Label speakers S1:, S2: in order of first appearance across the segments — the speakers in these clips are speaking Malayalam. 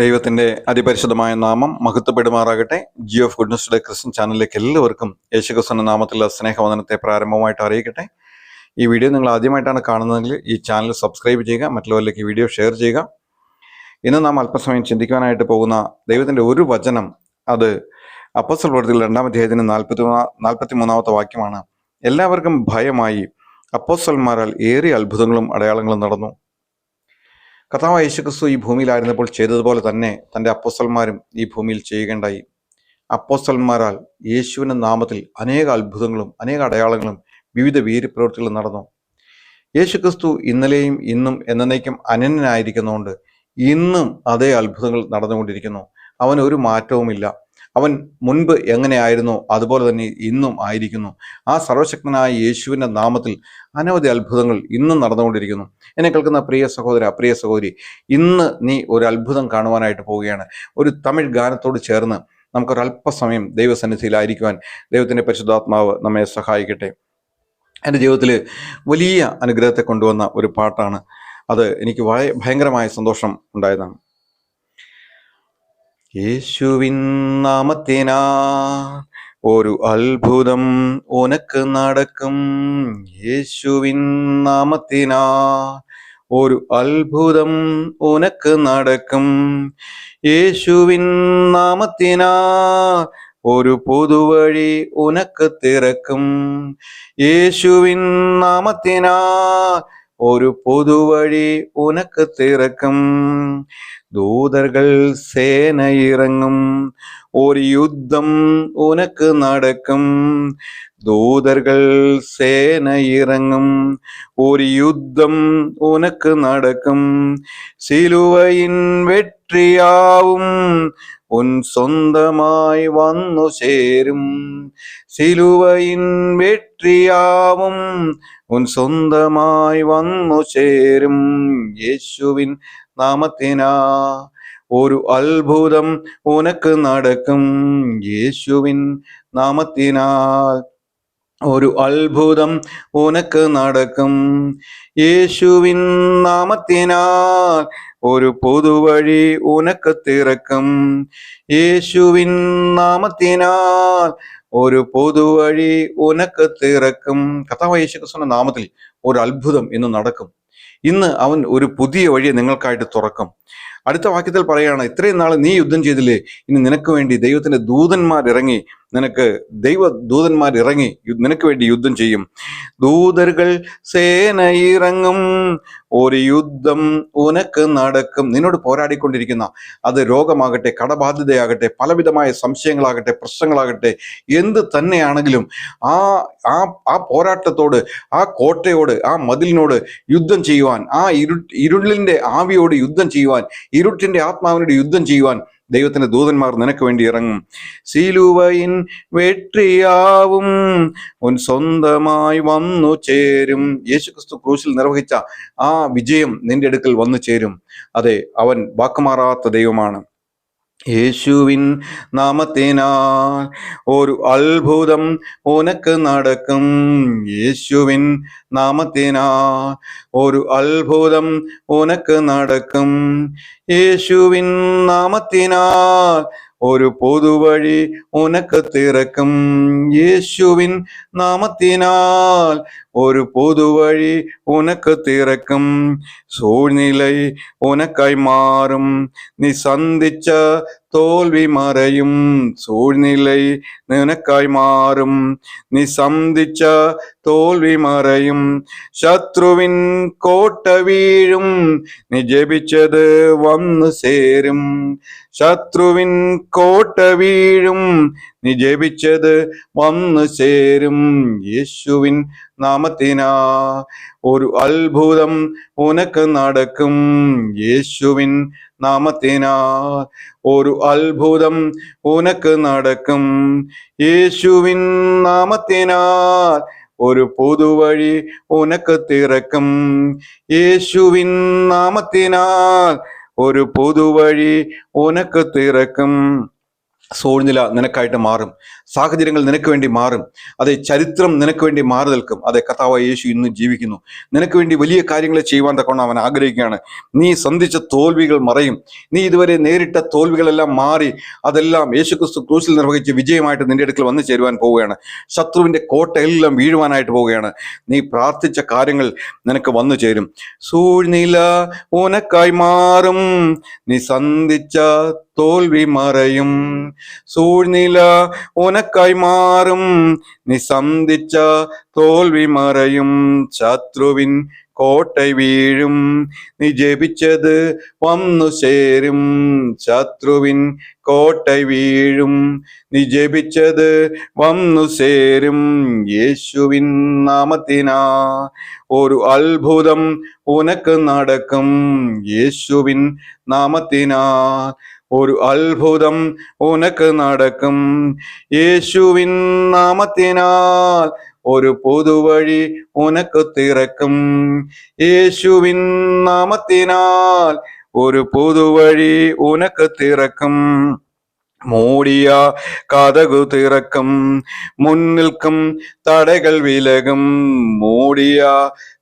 S1: ദൈവത്തിന്റെ അതിപരിശുദ്ധമായ നാമം മഹത്വപ്പെടുമാറാകട്ടെ. ജിയോ ഓഫ് ക്രിസ്ത്യൻ ചാനലിലേക്ക് എല്ലാവർക്കും യേശുക്രിസ്തുവിന്റെ നാമത്തിലുള്ള സ്നേഹവന്ദനത്തെ പ്രാരംഭമായിട്ട് അറിയിക്കട്ടെ. ഈ വീഡിയോ നിങ്ങൾ ആദ്യമായിട്ടാണ് കാണുന്നതെങ്കിൽ ഈ ചാനൽ സബ്സ്ക്രൈബ് ചെയ്യുക മറ്റുള്ളവരിലേക്ക് വീഡിയോ ഷെയർ ചെയ്യുക. ഇന്ന് നാം അല്പസമയം ചിന്തിക്കുവാനായിട്ട് പോകുന്ന ദൈവത്തിന്റെ ഒരു വചനം അത് അപ്പസൽ പ്രവൃത്തികൾ രണ്ടാം അധ്യായത്തിന് നാൽപ്പത്തി നാൽപ്പത്തി മൂന്നാമത്തെ വാക്യമാണ്. എല്ലാവർക്കും ഭയമായി അപ്പോസ്വൽമാരാൽ ഏറിയ അത്ഭുതങ്ങളും അടയാളങ്ങളും നടന്നു. കഥാവ് യേശുക്രിസ്തു ഈ ഭൂമിയിലായിരുന്നപ്പോൾ ചെയ്തതുപോലെ തന്നെ തന്റെ അപ്പോസ്തലന്മാരും ഈ ഭൂമിയിൽ ചെയ്യുകയുണ്ടായി. അപ്പോസ്റ്റൽമാരാൽ യേശുവിന്റെ നാമത്തിൽ അനേക അത്ഭുതങ്ങളും അനേക അടയാളങ്ങളും വിവിധ വീര്യപ്രവൃത്തികളും നടന്നു. യേശുക്രിസ്തു ഇന്നലെയും ഇന്നും എന്നേക്കും അനന്യനായിരിക്കുന്നതുകൊണ്ട് ഇന്നും അതേ അത്ഭുതങ്ങൾ നടന്നുകൊണ്ടിരിക്കുന്നു. അവൻ ഒരു മാറ്റവുമില്ല. അവൻ മുൻപ് എങ്ങനെയായിരുന്നു? അതുപോലെ തന്നെ ഇന്നും ആയിരിക്കുന്നു. ആ സർവശക്തനായ യേശുവിന്റെ നാമത്തിൽ അനവധി അത്ഭുതങ്ങൾ ഇന്നും നടന്നുകൊണ്ടിരിക്കുന്നു. എന്നെ കേൾക്കുന്ന പ്രിയ സഹോദര പ്രിയ സഹോദരി ഇന്ന് നീ ഒരു അത്ഭുതം കാണുവാനായിട്ട് പോവുകയാണ്. ഒരു തമിഴ് ഗാനത്തോട് ചേർന്ന് നമുക്കൊരല്പസമയം ദൈവസന്നിധിയിലായിരിക്കുവാൻ ദൈവത്തിന്റെ പരിശുദ്ധാത്മാവ് നമ്മെ സഹായിക്കട്ടെ. എന്റെ ജീവിതത്തിൽ വലിയ അനുഗ്രഹത്തെ കൊണ്ടുവന്ന ഒരു പാട്ടാണ്. അത് എനിക്ക് ഭയങ്കരമായ സന്തോഷം ഉണ്ടായതാണ്. യേശുവിൻ നാമത്തിനാ. ഒരു അത്ഭുതം ഉനക്ക് നടക്കും. യേശുവിൻ നാമത്തിനാ. ഒരു അത്ഭുതം ഉനക്ക് നടക്കും. യേശുവിൻ നാമത്തിനാ. ഒരു പുതുവഴി ഉനക്ക് തിറക്കും യേശുവിൻ നാമത്തിനാ. ஒரு பொது வழி உனக்கு திறக்கும். தூதர்கள் சேனை இறங்கும். ஒரு யுத்தம் உனக்கு நடக்கும். தூதர்கள் சேன இறங்கும் ஒரு யுத்தம் உனக்கு நடக்கும். சிலுவையின் வெற்றியாவும் உன் சொந்தமாய் வന്നു சேரும். சிலுவையின் வெற்றியாவும் ഉൻ സ്വന്തമായി വന്നു ചേരും യേശുവിൻ നാമത്തിനാ ഒരു അത്ഭുതം ഉനക്ക് നടക്കും യേശുവിൻ നാമത്തിനാൽ ഒരു അത്ഭുതം ഉനക്ക് നടക്കും. യേശുവിൻ നാമത്തിനാൽ ഒരു പുതുവഴി ഉനക്ക് തിറക്കും. യേശുവിൻ നാമത്തിനാൽ ഒരു പുതുവഴി ഉനക്ക് തിറക്കും. കഥാവ് യേശുക്രിസ്തുവിന്റെ നാമത്തിൽ ഒരു അത്ഭുതം ഇന്ന് നടക്കും. ഇന്ന് അവൻ ഒരു പുതിയ വഴി നിങ്ങൾക്കായിട്ട് തുറക്കും. അടുത്ത വാക്യത്തിൽ പറയുകയാണ് ഇത്രയും നാൾ നീ യുദ്ധം ചെയ്തില്ലേ? ഇനി നിനക്ക് വേണ്ടി ദൈവത്തിന്റെ ദൂതന്മാരിറങ്ങി നിനക്ക് ദൈവ ദൂതന്മാരിറങ്ങി നിനക്ക് വേണ്ടി യുദ്ധം ചെയ്യും. ദൂതരുകൾ സേനയിറങ്ങും ഒരു യുദ്ധം ഉനക്ക് നടക്കും. നിന്നോട് പോരാടിക്കൊണ്ടിരിക്കുന്ന അത് രോഗമാകട്ടെ കടബാധ്യതയാകട്ടെ പലവിധമായ സംശയങ്ങളാകട്ടെ പ്രശ്നങ്ങളാകട്ടെ എന്ത് തന്നെയാണെങ്കിലും ആ ആ ആ പോരാട്ടത്തോട് ആ കോട്ടയോട് ആ മതിലിനോട് യുദ്ധം ചെയ്യുവാൻ ആ ഇരു ഇരുളിന്റെ ആവിയോട് യുദ്ധം ചെയ്യുവാൻ ഇരുട്ടിന്റെ ആത്മാവിനോട് യുദ്ധം ചെയ്യുവാൻ ദൈവത്തിന്റെ ദൂതന്മാർ നിനക്ക് വേണ്ടി ഇറങ്ങും. സീലുവയിൻ വെട്ടിയാവും ഉൻ സ്വന്തമായി വന്നു ചേരും. യേശുക്രിസ്തു ക്രൂശിൽ നിർവഹിച്ച ആ വിജയം നിന്റെ അടുക്കൽ വന്നു ചേരും. അതെ അവൻ വാക്കുമാറാത്ത ദൈവമാണ്. യേശുവിൻ നാമത്തിനാൽ ഒരു അത്ഭുതം ഉനക്ക് നടക്കും. യേശുവിൻ നാമത്തിനാൽ ഒരു അത്ഭുതം ഉനക്ക് നടക്കും. യേശുവിൻ നാമത്തിനാൽ ഒരു പൊതുവഴി ഉനക്ക് തിറക്കും യേശുവിൻ നാമത്തിനാൽ ഒരു പൊതുവഴി ഉനക്ക് തിറക്കും സൂഴ്നില ഉനക്കായി മാറും. നീ സന്ധിച്ച തോൽവി മറയും സൂഴ്നിலை നിനക്കായി മാറും. നിസന്ധിച്ച തോൽവി മറയും ശത്രുവിൻ കോട്ട വീഴും. നീ ജപിച്ചത് വന്നു ചേരും ശത്രുവിൻ കോട്ട വീഴും. നീ ജപിച്ചത് വന്നു ചേരും യേശുവിൻ നാമത്തിനാ. ഒരു അത്ഭുതം ഉനക്ക് നടക്കും യേശുവിൻ നാമത്തിനാ ഒരു അത്ഭുതം ഉനക്ക് നടക്കും. യേശുവിൻ നാമത്തിനാൽ ഒരു പുതുവഴി ഉനക്ക് തിറക്കും. യേശുവിൻ നാമത്തിനാൽ ഒരു പുതുവഴി ഉനക്ക് തിറക്കും. സൂഴ്നില നിനക്കായിട്ട് മാറും. സാഹചര്യങ്ങൾ നിനക്ക് വേണ്ടി മാറും. അതെ ചരിത്രം നിനക്ക് വേണ്ടി മാറി നിൽക്കും. അതെ കഥാവ യേശു ഇന്നും ജീവിക്കുന്നു. നിനക്ക് വേണ്ടി വലിയ കാര്യങ്ങൾ ചെയ്യുവാൻ തക്കൊണ്ട് അവൻ ആഗ്രഹിക്കുകയാണ്. നീ സന്ധിച്ച തോൽവികൾ മറയും. നീ ഇതുവരെ നേരിട്ട തോൽവികളെല്ലാം മാറി. അതെല്ലാം യേശുക്രിസ്തു ക്രൂസിൽ നിർവഹിച്ച് വിജയമായിട്ട് നിന്റെ അടുക്കൽ വന്നു ചേരുവാൻ പോവുകയാണ്. ശത്രുവിന്റെ കോട്ടയെല്ലാം വീഴുവാനായിട്ട് പോവുകയാണ്. നീ പ്രാർത്ഥിച്ച കാര്യങ്ങൾ നിനക്ക് വന്നു ചേരും. സൂഴ്നില ഓനക്കായി മാറും. നീ സന്ധിച്ച തോൽവി മറയും. സൂഴ്നില ഉനക്കായി മാറും. നിസന്ധിച്ച തോൽവി മറയും. ശത്രുവിൻ കോട്ടൈ വീഴും. നീ ജപിച്ചത് വന്നു ചേരും. ശത്രുവിൻ കോട്ടൈ വീഴും. നീ ജപിച്ചത് വന്നു ചേരും. യേശുവിൻ നാമത്തിനാ ഒരു അത്ഭുതം ഉനക്ക് നടക്കും. യേശുവിൻ നാമത്തിനാ ഒരു അത്ഭുതം ഉനക്ക് നടക്കും. യേശുവിൻ നാമത്തിനാൽ ഒരു പുതുവഴി ഉനക്ക് തിറക്കും. യേശുവിൻ നാമത്തിനാൽ ഒരു പുതുവഴി ഉനക്ക് തിറക്കും. മൂടിയ കഥകു തിറക്കും മുന്നിൽക്കും തടകൾ വിലകും. മൂടിയ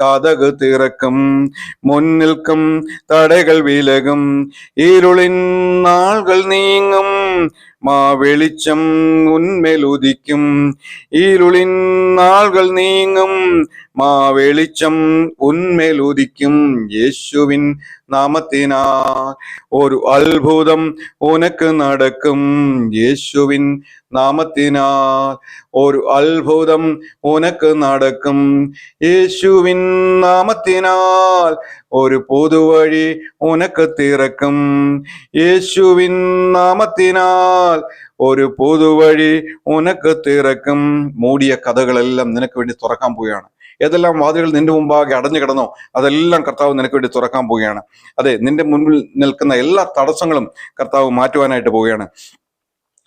S1: കഥകു തിറക്കും മുന്നിൽക്കും തടകൾ വിലകും. ഇരുളിൻ നാളുകൾ നീങ്ങും മാ വെളിച്ചം ഉന്മേലുദിക്കും ഇരുളിൻ നാളുകൾ നീങ്ങും മാ വെളിച്ചം ഉന്മേലുദിക്കും യേശുവിൻ നാമത്തിനാ. ഒരു അത്ഭുതം ഉനക്ക് നടക്കും യേശുവിൻ നാമത്തിനാ. ഒരു അത്ഭുതം ഉനക്ക് നടക്കും യേശുവിൻ നാമത്തിനാൽ. ഒരു പുതുവഴി ഉനക്ക് തിറക്കും യേശുവിൻ നാമത്തിനാൽ. ഒരു പുതുവഴി ഉനക്ക് തിറക്കും. മൂടിയ കഥകളെല്ലാം നിനക്ക് വേണ്ടി തുറക്കാൻ പോവുകയാണ്. ഏതെല്ലാം വാതിലുകൾ നിന്റെ മുമ്പാകെ അടഞ്ഞു കിടന്നോ അതെല്ലാം കർത്താവ് നിനക്ക് വേണ്ടി തുറക്കാൻ പോവുകയാണ്. അതെ നിന്റെ മുൻപിൽ നിൽക്കുന്ന എല്ലാ തടസ്സങ്ങളും കർത്താവ് മാറ്റുവാനായിട്ട് പോവുകയാണ്.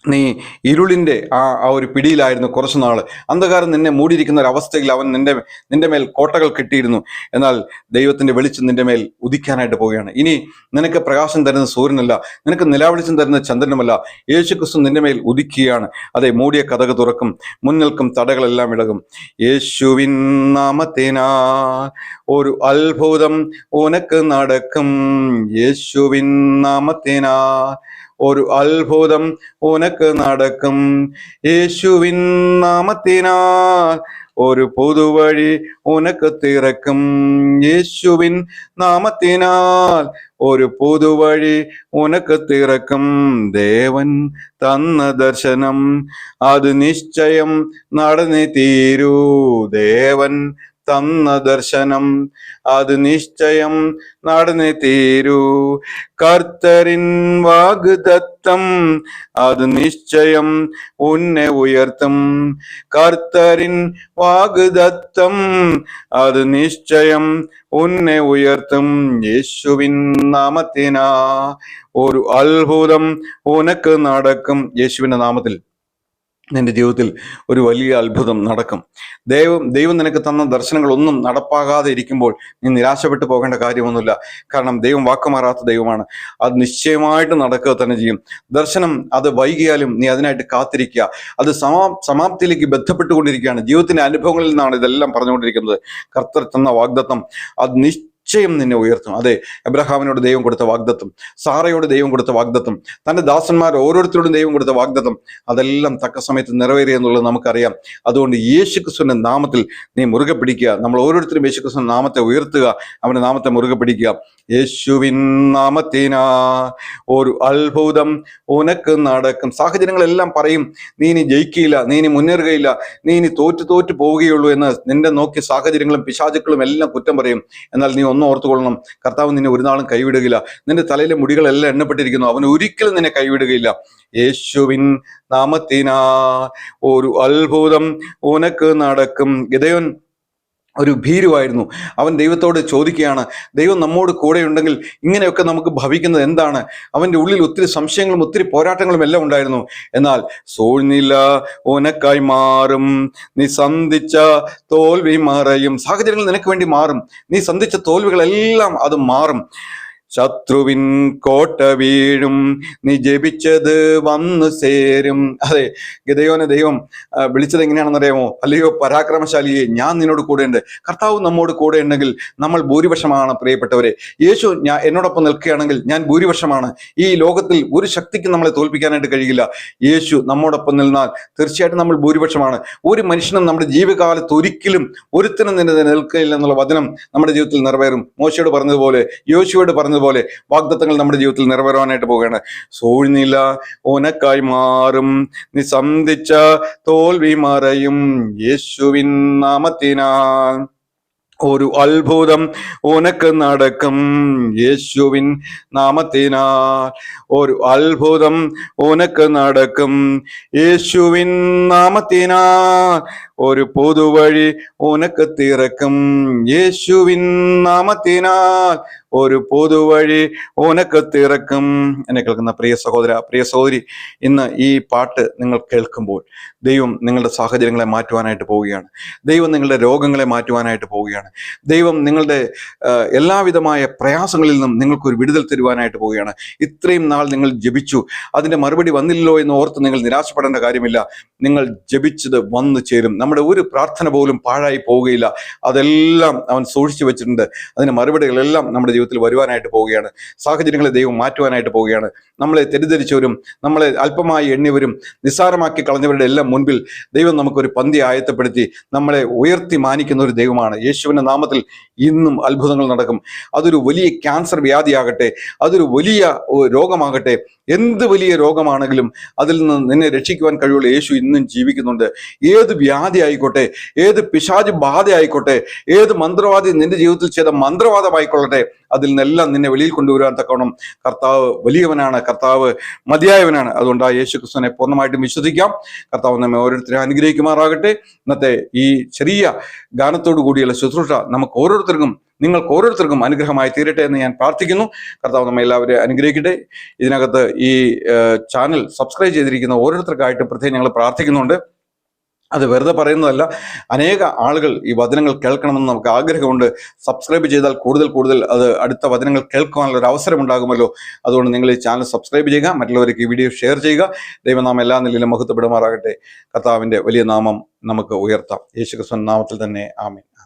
S1: നീ ഇരുളിന്റെ ആ ആ ഒരു പിടിയിലായിരുന്നു കുറച്ചു നാൾ. അന്ധകാരം നിന്നെ മൂടിയിരിക്കുന്ന ഒരു അവസ്ഥയിൽ അവൻ നിന്റെ നിന്റെ മേൽ കോട്ടകൾ കെട്ടിയിരുന്നു. എന്നാൽ ദൈവത്തിന്റെ വെളിച്ചം നിന്റെ മേൽ ഉദിക്കാനായിട്ട് പോവുകയാണ്. ഇനി നിനക്ക് പ്രകാശം തരുന്ന സൂര്യനല്ല നിനക്ക് നിലാവെളിച്ചം തരുന്ന ചന്ദ്രനുമല്ല. യേശു ക്രിസ്തു നിന്റെ മേൽ ഉദിക്കുകയാണ്. അതെ മൂടിയ കഥക തുറക്കും മുന്നിൽക്കും തടകളെല്ലാം ഇളകും യേശുവിൻ നാമത്തേനാ ഒരു അത്ഭുതം ഉനക്ക് നടക്കും. യേശുവിൻ നാമത്തേനാ ഒരു അത്ഭുതം ഉനക്ക് നടക്കും. യേശുവിൻ നാമത്തിനാൽ ഒരു പുതുവഴി ഉനക്ക് തിറക്കും. യേശുവിൻ നാമത്തിനാൽ ഒരു പുതുവഴി ഉനക്ക് തിറക്കും. ദേവൻ തന്ന ദർശനം അത് നിശ്ചയം നടന്നു തീരൂ ദേവൻ തന്ന ദർശനം അത് നിശ്ചയം നടന്നു തീരൂ. കർത്തരിൻ വാഗ്ദത്തം അത് നിശ്ചയം ഉന്നെ ഉയർത്തും. കർത്തരിൻ വാഗ്ദത്തം അത് നിശ്ചയം ഉന്നെ ഉയർത്തും. യേശുവിൻ നാമത്തിനാ ഒരു അത്ഭുതം ഉനക്ക് നടക്കും. യേശുവിന്റെ നാമത്തിൽ നിന്റെ ജീവിതത്തിൽ ഒരു വലിയ അത്ഭുതം നടക്കും. ദൈവം ദൈവം നിനക്ക് തന്ന ദർശനങ്ങളൊന്നും നടപ്പാകാതെ ഇരിക്കുമ്പോൾ നീ നിരാശപ്പെട്ടു പോകേണ്ട കാര്യമൊന്നുമില്ല. കാരണം ദൈവം വാക്കുമാറാത്ത ദൈവമാണ്. അത് നിശ്ചയമായിട്ട് നടക്കുക തന്നെ ചെയ്യും. ദർശനം അത് വൈകിയാലും നീ അതിനായിട്ട് കാത്തിരിക്കുക. അത് സമാ സമാപ്തിയിലേക്ക് ബന്ധപ്പെട്ടുകൊണ്ടിരിക്കുകയാണ്. ജീവിതത്തിന്റെ അനുഭവങ്ങളിൽ നിന്നാണ് ഇതെല്ലാം പറഞ്ഞുകൊണ്ടിരിക്കുന്നത്. കർത്തർ തന്ന വാഗ്ദത്തം. അത് നിശ്ചയം നിന്നെ ഉയർത്തും. അതെ എബ്രഹാമിനോട് ദൈവം കൊടുത്ത വാഗ്ദത്വം സാറയോട് ദൈവം കൊടുത്ത വാഗ്ദത്വം തന്റെ ദാസന്മാർ ഓരോരുത്തരോടും ദൈവം കൊടുത്ത വാഗ്ദത്വം അതെല്ലാം തക്ക സമയത്ത് നിറവേറി എന്നുള്ളത് നമുക്കറിയാം. അതുകൊണ്ട് യേശു ക്രിസ്തുവിന്റെ നാമത്തിൽ നീ മുറുകെ പിടിക്കുക. നമ്മൾ ഓരോരുത്തരും യേശു ക്രിസ്തുവിന്റെ നാമത്തെ ഉയർത്തുക അവന്റെ നാമത്തെ മുറുകെ പിടിക്കുക. യേശുവിൻ നാമത്തിനാ ഒരു അത്ഭുതം ഉനക്ക് നടക്കും. സാഹചര്യങ്ങളെല്ലാം പറയും നീ ഇനി ജയിക്കുകയില്ല നീ ഇനി മുന്നേറുകയില്ല നീ ഇനി തോറ്റു തോറ്റു പോവുകയുള്ളൂ എന്ന് നിന്റെ നോക്കിയ സാഹചര്യങ്ങളും പിശാചുക്കളും എല്ലാം കുറ്റം പറയും. എന്നാൽ നീ ഒന്നും ഓർത്തുകൊള്ളണം. കർത്താവ് നിന്നെ ഒരു നാളും കൈവിടുകയില്ല. നിന്റെ തലയിലെ മുടികളെല്ലാം എണ്ണപ്പെട്ടിരിക്കുന്നു. അവൻ ഒരിക്കലും നിന്നെ കൈവിടുകയില്ല. യേശുവിൻ നാമത്തിനാ ഒരു അത്ഭുതം ഉനക്ക് നടക്കും. ഗിദയോൻ ഒരു ഭീരുവായിരുന്നു. അവൻ ദൈവത്തോട് ചോദിക്കുകയാണ് ദൈവം നമ്മോട് കൂടെ ഉണ്ടെങ്കിൽ ഇങ്ങനെയൊക്കെ നമുക്ക് ഭവിക്കുന്നത് എന്താണ്? അവന്റെ ഉള്ളിൽ ഒത്തിരി സംശയങ്ങളും ഒത്തിരി പോരാട്ടങ്ങളും എല്ലാം ഉണ്ടായിരുന്നു. എന്നാൽ സൂഴ്നില ഓനക്കായി മാറും നീ സന്ധിച്ച തോൽവി മറയും. സാഹചര്യങ്ങൾ നിനക്ക് വേണ്ടി മാറും. നീ സന്ധിച്ച തോൽവികളെല്ലാം അത് മാറും. ശത്രുവിൻ കോട്ട വീഴും നീ ജപിച്ചത് വന്നു ചേരും അതെ ഗതയോനെ ദൈവം വിളിച്ചത് എങ്ങനെയാണെന്ന് അറിയാമോ? അല്ലയോ പരാക്രമശാലിയെ ഞാൻ നിന്നോട് കൂടെ ഉണ്ട് കർത്താവ് നമ്മോട് കൂടെ ഉണ്ടെങ്കിൽ നമ്മൾ ഭൂരിപക്ഷമാണ് പ്രിയപ്പെട്ടവരെ. യേശു ഞാൻ എന്നോടൊപ്പം നിൽക്കുകയാണെങ്കിൽ ഞാൻ ഭൂരിപക്ഷമാണ്. ഈ ലോകത്തിൽ ഒരു ശക്തിക്കും നമ്മളെ തോൽപ്പിക്കാനായിട്ട് കഴിയില്ല. യേശു നമ്മോടൊപ്പം നിന്നാൽ തീർച്ചയായിട്ടും നമ്മൾ ഭൂരിപക്ഷമാണ്. ഒരു മനുഷ്യനും നമ്മുടെ ജീവിതകാലത്ത് ഒരിക്കലും ഒരുത്തിനും നിന്നെ നിൽക്കില്ല എന്നുള്ള വചനം നമ്മുടെ ജീവിതത്തിൽ നിറവേറും. മോശയോട് പറഞ്ഞതുപോലെ യോശുവോട് പറഞ്ഞതുപോലെ വാഗ്ദത്തങ്ങൾ നമ്മുടെ ജീവിതത്തിൽ നിറവേറാനായിട്ട് പോവുകയാണ്. സൂഴ്നില ഓനക്കായി മാറും. നിസന്ധിച്ച തോൽവി മറയും യേശുവിൻ നാമത്തിനാൽ. ഒരു അത്ഭുതം ഉനക്ക് നടക്കും യേശുവിൻ നാമത്തിനാൽ. ഒരു അത്ഭുതം ഉനക്ക് നടക്കും യേശുവിൻ നാമത്തിനാൽ. ഒരു പുതുവഴി ഉനക്ക് തിറക്കും യേശുവിൻ നാമത്തിനാൽ ഒരു പുതുവഴി ഉനക്ക് തിറക്കും എന്നെ കേൾക്കുന്ന പ്രിയ സഹോദര പ്രിയ സഹോദരി ഇന്ന് ഈ പാട്ട് നിങ്ങൾ കേൾക്കുമ്പോൾ ദൈവം നിങ്ങളുടെ സാഹചര്യങ്ങളെ മാറ്റുവാനായിട്ട് പോവുകയാണ്. ദൈവം നിങ്ങളുടെ രോഗങ്ങളെ മാറ്റുവാനായിട്ട് പോവുകയാണ്. ദൈവം നിങ്ങളുടെ എല്ലാവിധമായ പ്രയാസങ്ങളിൽ നിന്നും നിങ്ങൾക്കൊരു വിടുതൽ തരുവാനായിട്ട് പോവുകയാണ്. ഇത്രയും നാൾ നിങ്ങൾ ജപിച്ചു. അതിന്റെ മറുപടി വന്നില്ലല്ലോ എന്ന് ഓർത്ത് നിങ്ങൾ നിരാശപ്പെടേണ്ട കാര്യമില്ല. നിങ്ങൾ ജപിച്ചത് വന്നു ചേരും. നമ്മുടെ ഒരു പ്രാർത്ഥന പോലും പാഴായി പോവുകയില്ല. അതെല്ലാം അവൻ സൂക്ഷിച്ചു വെച്ചിട്ടുണ്ട്. അതിന് മറുപടികളെല്ലാം നമ്മുടെ ജീവിതത്തിൽ വരുവാനായിട്ട് പോവുകയാണ്. സാഹചര്യങ്ങളെ ദൈവം മാറ്റുവാനായിട്ട് പോവുകയാണ്. നമ്മളെ തെറ്റിദ്ധരിച്ചവരും നമ്മളെ അല്പമായി എണ്ണിയവരും നിസ്സാരമാക്കി കളഞ്ഞവരുടെ എല്ലാം മുൻപിൽ ദൈവം നമുക്കൊരു പന്തി ആയത്തപ്പെടുത്തി നമ്മളെ ഉയർത്തി മാനിക്കുന്ന ഒരു ദൈവമാണ്. യേശുവിന്റെ നാമത്തിൽ ഇന്നും അത്ഭുതങ്ങൾ നടക്കും. അതൊരു വലിയ ക്യാൻസർ വ്യാധിയാകട്ടെ അതൊരു വലിയ രോഗമാകട്ടെ എന്ത് വലിയ രോഗമാണെങ്കിലും അതിൽ നിന്ന് നിന്നെ രക്ഷിക്കുവാൻ കഴിവുള്ള യേശു ഇന്നും ജീവിക്കുന്നുണ്ട്. ഏത് വ്യാധി ആയിക്കോട്ടെ ഏത് പിശാജ് ബാധ ആയിക്കോട്ടെ ഏത് മന്ത്രവാദി നിന്റെ ജീവിതത്തിൽ ചെയ്ത മന്ത്രവാദമായിക്കൊള്ളട്ടെ അതിൽ നിന്നെല്ലാം നിന്നെ വെളിയിൽ കൊണ്ടുവരാൻ തക്കവണ്ണം കർത്താവ് വലിയവനാണ് കർത്താവ് മതിയായവനാണ്. അതുകൊണ്ട് ആ യേശു ക്രിസ്തുവിനെ പൂർണമായിട്ടും വിശ്വസിക്കാം. കർത്താവ് നമ്മെ ഓരോരുത്തരെ അനുഗ്രഹിക്കുമാറാകട്ടെ. ഇന്നത്തെ ഈ ചെറിയ ഗാനത്തോടു കൂടിയുള്ള ശുശ്രൂഷ നമുക്ക് ഓരോരുത്തർക്കും നിങ്ങൾക്ക് ഓരോരുത്തർക്കും അനുഗ്രഹമായി തീരട്ടെ എന്ന് ഞാൻ പ്രാർത്ഥിക്കുന്നു. കർത്താവ് നമ്മെ എല്ലാവരെയും അനുഗ്രഹിക്കട്ടെ. ഇതിനകത്ത് ഈ ചാനൽ സബ്സ്ക്രൈബ് ചെയ്തിരിക്കുന്ന ഓരോരുത്തർക്കായിട്ട് പ്രത്യേകം ഞങ്ങൾ പ്രാർത്ഥിക്കുന്നുണ്ട്. അത് വെറുതെ പറയുന്നതല്ല. അനേക ആളുകൾ ഈ വചനങ്ങൾ കേൾക്കണമെന്ന് നമുക്ക് ആഗ്രഹമുണ്ട്. സബ്സ്ക്രൈബ് ചെയ്താൽ കൂടുതൽ കൂടുതൽ അത് അടുത്ത വചനങ്ങൾ കേൾക്കുവാനുള്ള ഒരു അവസരം ഉണ്ടാകുമല്ലോ. അതുകൊണ്ട് നിങ്ങൾ ഈ ചാനൽ സബ്സ്ക്രൈബ് ചെയ്യുക മറ്റുള്ളവർക്ക് ഈ വീഡിയോ ഷെയർ ചെയ്യുക. ദൈവനാമം എല്ലാ നിലയിലും മഹത്വപ്പെടുമാറാകട്ടെ. കർത്താവിന്റെ വലിയ നാമം നമുക്ക് ഉയർത്താം. യേശുക്രിസ്വൻ നാമത്തിൽ തന്നെ ആമേൻ.